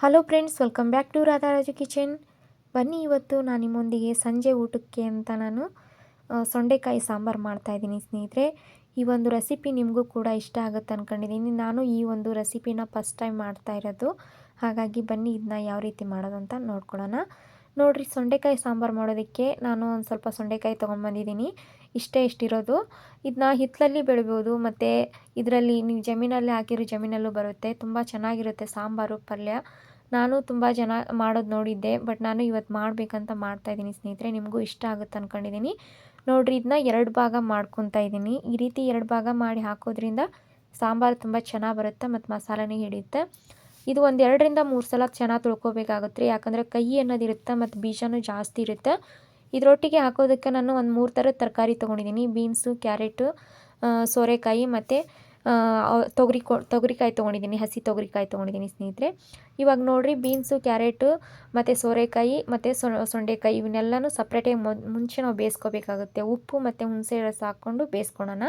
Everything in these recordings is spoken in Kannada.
Hello friends welcome back to Radharaju kitchen ಬನ್ನಿ ಇವತ್ತು ನಾನು ನಿಮ್ಮೊಂದಿಗೆ ಸಂಜೆ ಊಟಕ್ಕೆ ಅಂತ ನಾನು ಸೊಂಡೆಕಾಯಿ ಸಾಂಬಾರು ಮಾಡ್ತಾಯಿದ್ದೀನಿ ಸ್ನೇಹಿತರೆ. ಈ ಒಂದು ರೆಸಿಪಿ ನಿಮಗೂ ಕೂಡ ಇಷ್ಟ ಆಗುತ್ತೆ ಅಂದ್ಕೊಂಡಿದ್ದೀನಿ ನಾನು ಈ ಒಂದು ರೆಸಿಪಿನ ಫಸ್ಟ್ ಟೈಮ್ ಮಾಡ್ತಾ ಇರೋದು. ಹಾಗಾಗಿ ಬನ್ನಿ ಇದನ್ನ ಯಾವ ರೀತಿ ಮಾಡೋದು ಅಂತ ನೋಡ್ಕೊಳ್ಳೋಣ. ನೋಡಿರಿ ಸೊಂಡೆಕಾಯಿ ಸಾಂಬಾರು ಮಾಡೋದಕ್ಕೆ ನಾನು ಒಂದು ಸ್ವಲ್ಪ ಸೊಂಡೆಕಾಯಿ ತೊಗೊಂಬಂದಿದ್ದೀನಿ. ಇಷ್ಟೇ ಇಷ್ಟಿರೋದು. ಇದನ್ನ ಹಿತ್ತಲಲ್ಲಿ ಬೆಳಿಬೋದು, ಮತ್ತು ಇದರಲ್ಲಿ ನೀವು ಜಮೀನಲ್ಲಿ ಹಾಕಿರೋ ಜಮೀನಲ್ಲೂ ಬರುತ್ತೆ. ತುಂಬ ಚೆನ್ನಾಗಿರುತ್ತೆ ಸಾಂಬಾರು, ಪಲ್ಯ. ನಾನು ತುಂಬ ಜನ ಮಾಡೋದು ನೋಡಿದ್ದೆ, ಬಟ್ ನಾನು ಇವತ್ತು ಮಾಡಬೇಕಂತ ಮಾಡ್ತಾಯಿದ್ದೀನಿ ಸ್ನೇಹಿತರೆ. ನಿಮಗೂ ಇಷ್ಟ ಆಗುತ್ತೆ ಅಂದ್ಕೊಂಡಿದ್ದೀನಿ ನೋಡಿರಿ ಇದನ್ನ ಎರಡು ಭಾಗ ಮಾಡ್ಕೊತಾ ಇದ್ದೀನಿ. ಈ ರೀತಿ ಎರಡು ಭಾಗ ಮಾಡಿ ಹಾಕೋದ್ರಿಂದ ಸಾಂಬಾರು ತುಂಬ ಚೆನ್ನಾಗಿ ಬರುತ್ತೆ ಮತ್ತು ಮಸಾಲೆನೇ ಹಿಡಿಯುತ್ತೆ. ಇದು ಒಂದು ಎರಡರಿಂದ ಮೂರು ಸಲ ಚೆನ್ನಾಗಿ ತೊಳ್ಕೊಬೇಕಾಗುತ್ತೆ ಯಾಕಂದರೆ ಕೈ ಅನ್ನೋದಿರುತ್ತೆ ಮತ್ತು ಬೀಜನೂ ಜಾಸ್ತಿ ಇರುತ್ತೆ. ಇದರೊಟ್ಟಿಗೆ ಹಾಕೋದಕ್ಕೆ ನಾನು ಒಂದು ಮೂರು ಥರದ ತರಕಾರಿ ತೊಗೊಂಡಿದ್ದೀನಿ. ಬೀನ್ಸು, ಕ್ಯಾರೆಟು ಸೋರೆಕಾಯಿ ಮತ್ತು ತೊಗರಿ ಕೊ, ತೊಗರಿಕಾಯಿ ತೊಗೊಂಡಿದ್ದೀನಿ. ಹಸಿ ತೊಗರಿಕಾಯಿ ತೊಗೊಂಡಿದ್ದೀನಿ ಸ್ನೇಹಿತರೆ. ಇವಾಗ ನೋಡಿರಿ ಬೀನ್ಸು, ಕ್ಯಾರೆಟು ಮತ್ತು ಸೋರೆಕಾಯಿ ಮತ್ತು ಸೊಂಡೆಕಾಯಿ ಇವನ್ನೆಲ್ಲನೂ ಸಪ್ರೇಟಾಗಿ ಮುಂಚೆ ನಾವು ಬೇಯಿಸ್ಕೋಬೇಕಾಗುತ್ತೆ. ಉಪ್ಪು ಮತ್ತು ಹುಣಸೆ ರಸ ಹಾಕ್ಕೊಂಡು ಬೇಯಿಸ್ಕೊಳೋಣ.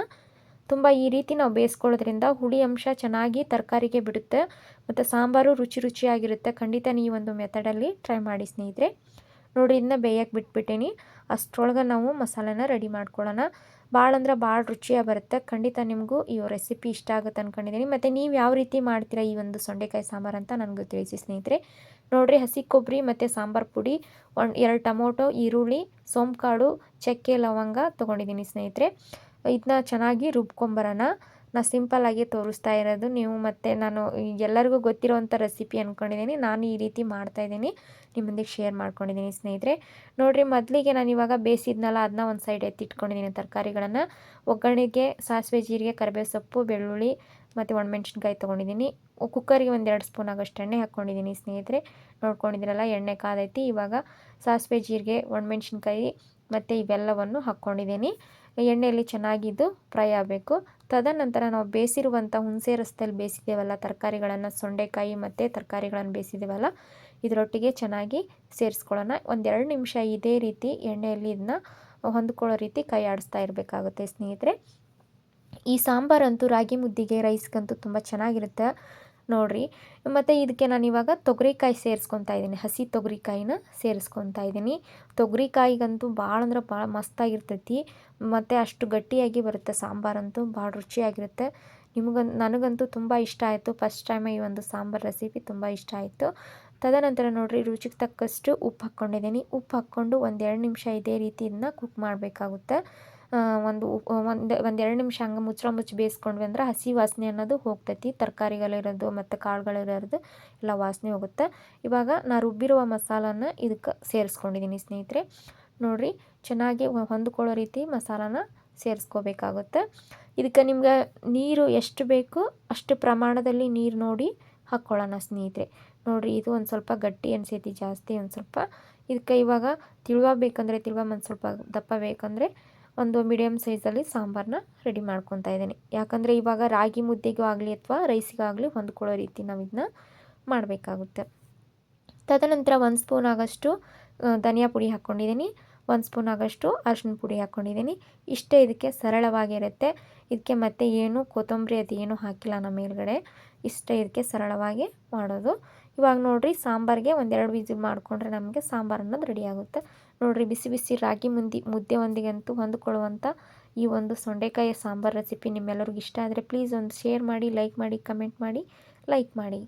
ತುಂಬ ಈ ರೀತಿ ನಾವು ಬೇಯಿಸ್ಕೊಳ್ಳೋದ್ರಿಂದ ಹುಳಿ ಅಂಶ ಚೆನ್ನಾಗಿ ತರಕಾರಿಗೆ ಬಿಡುತ್ತೆ ಮತ್ತು ಸಾಂಬಾರು ರುಚಿ ರುಚಿಯಾಗಿರುತ್ತೆ. ಖಂಡಿತ ನೀವು ಒಂದು ಮೆಥಡಲ್ಲಿ ಟ್ರೈ ಮಾಡಿ ಸ್ನೇಹಿತರೆ. ನೋಡಿ ಇದನ್ನ ಬೇಯಕ್ಕೆ ಬಿಟ್ಬಿಟ್ಟೇನಿ. ಅಷ್ಟರೊಳಗೆ ನಾವು ಮಸಾಲೆನ ರೆಡಿ ಮಾಡ್ಕೊಳ್ಳೋಣ. ಭಾಳ ಅಂದ್ರೆ ಭಾಳ ರುಚಿಯಾಗಿ ಬರುತ್ತೆ. ಖಂಡಿತ ನಿಮಗೂ ಈ ರೆಸಿಪಿ ಇಷ್ಟ ಆಗುತ್ತೆ ಅಂದ್ಕೊಂಡಿದ್ದೀನಿ ಮತ್ತು ನೀವು ಯಾವ ರೀತಿ ಮಾಡ್ತೀರಾ ಈ ಒಂದು ಸೊಂಡೆಕಾಯಿ ಸಾಂಬಾರು ಅಂತ ನನಗೂ ತಿಳಿಸಿ ಸ್ನೇಹಿತರೆ. ನೋಡಿರಿ, ಹಸಿ ಕೊಬ್ಬರಿ ಮತ್ತು ಸಾಂಬಾರು ಪುಡಿ, ಒಂದು ಎರಡು ಟೊಮೊಟೊ, ಈರುಳ್ಳಿ ಸೋಂಪು ಕಾಳು ಚಕ್ಕೆ, ಲವಂಗ ತೊಗೊಂಡಿದ್ದೀನಿ ಸ್ನೇಹಿತರೆ. ಇದನ್ನ ಚೆನ್ನಾಗಿ ರುಬ್ಕೊಂಬರೋಣ. ನಾ ಸಿಂಪಲ್ಲಾಗಿ ತೋರಿಸ್ತಾ ಇರೋದು. ನೀವು ಮತ್ತು ನಾನು ಎಲ್ಲರಿಗೂ ಗೊತ್ತಿರೋವಂಥ ರೆಸಿಪಿ ಅಂದ್ಕೊಂಡಿದ್ದೀನಿ ನಾನು ಈ ರೀತಿ ಮಾಡ್ತಾಯಿದ್ದೀನಿ ನಿಮ್ಮೊಂದಿಗೆ ಶೇರ್ ಮಾಡ್ಕೊಂಡಿದ್ದೀನಿ ಸ್ನೇಹಿತರೆ. ನೋಡಿರಿ, ಮೊದಲಿಗೆ ನಾನು ಇವಾಗ ಬೇಯಿಸಿದ್ನಲ್ಲ, ಅದನ್ನ ಒಂದು ಸೈಡ್ ಎತ್ತಿಟ್ಕೊಂಡಿದ್ದೀನಿ ತರಕಾರಿಗಳನ್ನು. ಒಗ್ಗರಣೆಗೆ, ಸಾಸಿವೆ, ಜೀರಿಗೆ, ಕರಿಬೇವು ಸೊಪ್ಪು, ಬೆಳ್ಳುಳ್ಳಿ ಮತ್ತು ಒಣಮೆಣ್ಸಿನ್ಕಾಯಿ ತೊಗೊಂಡಿದ್ದೀನಿ. ಕುಕ್ಕರಿಗೆ ಒಂದೆರಡು ಸ್ಪೂನ್ ಆಗೋಷ್ಟು ಎಣ್ಣೆ ಹಾಕ್ಕೊಂಡಿದ್ದೀನಿ ಸ್ನೇಹಿತರೆ. ನೋಡ್ಕೊಂಡಿದ್ದೀರಲ್ಲ, ಎಣ್ಣೆ ಕಾದೈತಿ. ಇವಾಗ ಸಾಸಿವೆ, ಜೀರಿಗೆ, ಒಣಮೆಣ್ಸಿನ್ಕಾಯಿ ಮತ್ತು ಇವೆಲ್ಲವನ್ನು ಹಾಕ್ಕೊಂಡಿದ್ದೀನಿ ಎಣ್ಣೆಯಲ್ಲಿ ಚೆನ್ನಾಗಿದ್ದು ಫ್ರೈ ಆಗಬೇಕು. ತದನಂತರ ನಾವು ಬೇಯಿಸಿರುವಂಥ ಹುಣಸೆ ರಸದಲ್ಲಿ ಬೇಯಿಸಿದ್ದೇವಲ್ಲ, ತರಕಾರಿಗಳನ್ನು, ಸೊಂಡೆಕಾಯಿ ಮತ್ತು ತರಕಾರಿಗಳನ್ನು ಬೇಯಿಸಿದ್ದೇವಲ್ಲ, ಇದರೊಟ್ಟಿಗೆ ಚೆನ್ನಾಗಿ ಸೇರಿಸ್ಕೊಳ್ಳೋಣ. ಒಂದೆರಡು ನಿಮಿಷ ಇದೇ ರೀತಿ ಎಣ್ಣೆಯಲ್ಲಿ ಇದನ್ನ ಹೊಂದ್ಕೊಳ್ಳೋ ರೀತಿ ಕೈ ಆಡಿಸ್ತಾ ಇರಬೇಕಾಗುತ್ತೆ ಸ್ನೇಹಿತರೆ. ಈ ಸಾಂಬಾರಂತೂ ರಾಗಿ ಮುದ್ದಿಗೆ ರೈಸ್ಗಂತೂ ತುಂಬ ಚೆನ್ನಾಗಿರುತ್ತೆ. ನೋಡಿರಿ. ಮತ್ತು ಇದಕ್ಕೆ ನಾನು ಇವಾಗ ತೊಗರಿಕಾಯಿ ಸೇರಿಸ್ಕೊತಾ ಇದ್ದೀನಿ. ಹಸಿ ತೊಗರಿಕಾಯಿನ ಸೇರಿಸ್ಕೊತಾ ಇದ್ದೀನಿ. ತೊಗರಿಕಾಯಿಗಂತೂ ಭಾಳ ಅಂದ್ರೆ ಭಾಳ ಮಸ್ತಾಗಿರ್ತೈತಿ. ಮತ್ತು ಅಷ್ಟು ಗಟ್ಟಿಯಾಗಿ ಬರುತ್ತೆ ಸಾಂಬಾರಂತೂ ಭಾಳ ರುಚಿಯಾಗಿರುತ್ತೆ. ನಿಮಗಂತ ನನಗಂತೂ ತುಂಬ ಇಷ್ಟ ಆಯಿತು. ಫಸ್ಟ್ ಟೈಮ್ ಈ ಒಂದು ಸಾಂಬಾರು ರೆಸಿಪಿ ತುಂಬ ಇಷ್ಟ ಆಯಿತು. ತದನಂತರ ನೋಡಿರಿ, ರುಚಿಗೆ ತಕ್ಕಷ್ಟು ಉಪ್ಪು ಹಾಕ್ಕೊಂಡಿದ್ದೀನಿ ಉಪ್ಪು ಹಾಕ್ಕೊಂಡು ಒಂದು ಎರಡು ನಿಮಿಷ ಇದೇ ರೀತಿ ಇದನ್ನ ಕುಕ್ ಮಾಡಬೇಕಾಗುತ್ತೆ. ಒಂದು ಒಂದು ಒಂದು ಎರಡು ನಿಮಿಷ ಹಂಗೆ ಮುಚ್ಚ ಮುಚ್ಚಿ ಬೇಯಿಸ್ಕೊಂಡ್ವಿ ಅಂದ್ರೆ ಹಸಿ ವಾಸನೆ ಅನ್ನೋದು ಹೋಗ್ತೈತಿ. ತರಕಾರಿಗಳಿರೋದು ಮತ್ತು ಕಾಳುಗಳಿರೋದು ಎಲ್ಲ ವಾಸನೆ ಹೋಗುತ್ತೆ. ಇವಾಗ ನಾ ರುಬ್ಬಿರುವ ಮಸಾಲನ ಇದಕ್ಕೆ ಸೇರಿಸ್ಕೊಂಡಿದ್ದೀನಿ ಸ್ನೇಹಿತರೆ. ನೋಡಿರಿ ಚೆನ್ನಾಗಿ ಹೊಂದ್ಕೊಳ್ಳೋ ರೀತಿ ಮಸಾಲಾನ ಸೇರಿಸ್ಕೋಬೇಕಾಗುತ್ತೆ. ಇದಕ್ಕೆ ನಿಮ್ಗೆ ನೀರು ಎಷ್ಟು ಬೇಕು ಅಷ್ಟು ಪ್ರಮಾಣದಲ್ಲಿ ನೀರು ನೋಡಿ ಹಾಕ್ಕೊಳ್ಳೋಣ ಸ್ನೇಹಿತರೆ. ನೋಡಿರಿ ಇದು ಒಂದು ಸ್ವಲ್ಪ ಗಟ್ಟಿ ಅನಿಸೈತಿ ಜಾಸ್ತಿ ಒಂದು ಸ್ವಲ್ಪ. ಇದಕ್ಕೆ ಇವಾಗ ತಿಳುವ ಬೇಕಂದರೆ ತಿಳುವ ಒಂದು ಸ್ವಲ್ಪ ದಪ್ಪ ಬೇಕಂದರೆ ಒಂದು ಮೀಡಿಯಮ್ ಸೈಜಲ್ಲಿ ಸಾಂಬಾರನ್ನ ರೆಡಿ ಮಾಡ್ಕೊತಾ ಇದ್ದೀನಿ. ಯಾಕಂದರೆ ಇವಾಗ ರಾಗಿ ಮುದ್ದೆಗೂ ಆಗಲಿ ಅಥವಾ ರೈಸಿಗಾಗಲಿ ಹೊಂದ್ಕೊಳ್ಳೋ ರೀತಿ ನಾವು ಇದನ್ನ ಮಾಡಬೇಕಾಗುತ್ತೆ. ತದನಂತರ ಒಂದು ಸ್ಪೂನ್ ಆಗಷ್ಟು ಧನಿಯಾ ಪುಡಿ ಹಾಕ್ಕೊಂಡಿದ್ದೀನಿ ಒಂದು ಸ್ಪೂನ್ ಆಗಷ್ಟು ಅರ್ಶಿನ ಪುಡಿ ಹಾಕ್ಕೊಂಡಿದ್ದೀನಿ ಇಷ್ಟೇ ಇದಕ್ಕೆ ಸರಳವಾಗಿರುತ್ತೆ. ಇದಕ್ಕೆ ಮತ್ತೆ ಏನು ಕೊತ್ತಂಬರಿ ಅದು ಏನೂ ಹಾಕಿಲ್ಲ ನಮ್ಮ ಮೇಲ್ಗಡೆ. ಇಷ್ಟೇ ಇದಕ್ಕೆ ಸರಳವಾಗಿ ಮಾಡೋದು. ಇವಾಗ ನೋಡಿರಿ ಸಾಂಬಾರಿಗೆ ಒಂದೆರಡು ವಿಸಿಲ್ ಮಾಡಿಕೊಂಡ್ರೆ ನಮಗೆ ಸಾಂಬಾರು ಅನ್ನೋದು ರೆಡಿ ಆಗುತ್ತೆ. ನೋಡಿರಿ ಬಿಸಿ ಬಿಸಿ ರಾಗಿ ಮುದ್ದೆ ಮುದ್ದೆ ಒಂದಿಗಂತೂ ಹೊಂದ್ಕೊಳ್ಳುವಂಥ ಈ ಒಂದು ಸೊಂಡೆಕಾಯಿಯ ಸಾಂಬಾರು ರೆಸಿಪಿ ನಿಮ್ಮೆಲ್ಲರಿಗೂ ಇಷ್ಟ ಆದರೆ ಪ್ಲೀಸ್ ಒಂದು ಶೇರ್ ಮಾಡಿ ಲೈಕ್ ಮಾಡಿ ಕಮೆಂಟ್ ಮಾಡಿ ಲೈಕ್ ಮಾಡಿ.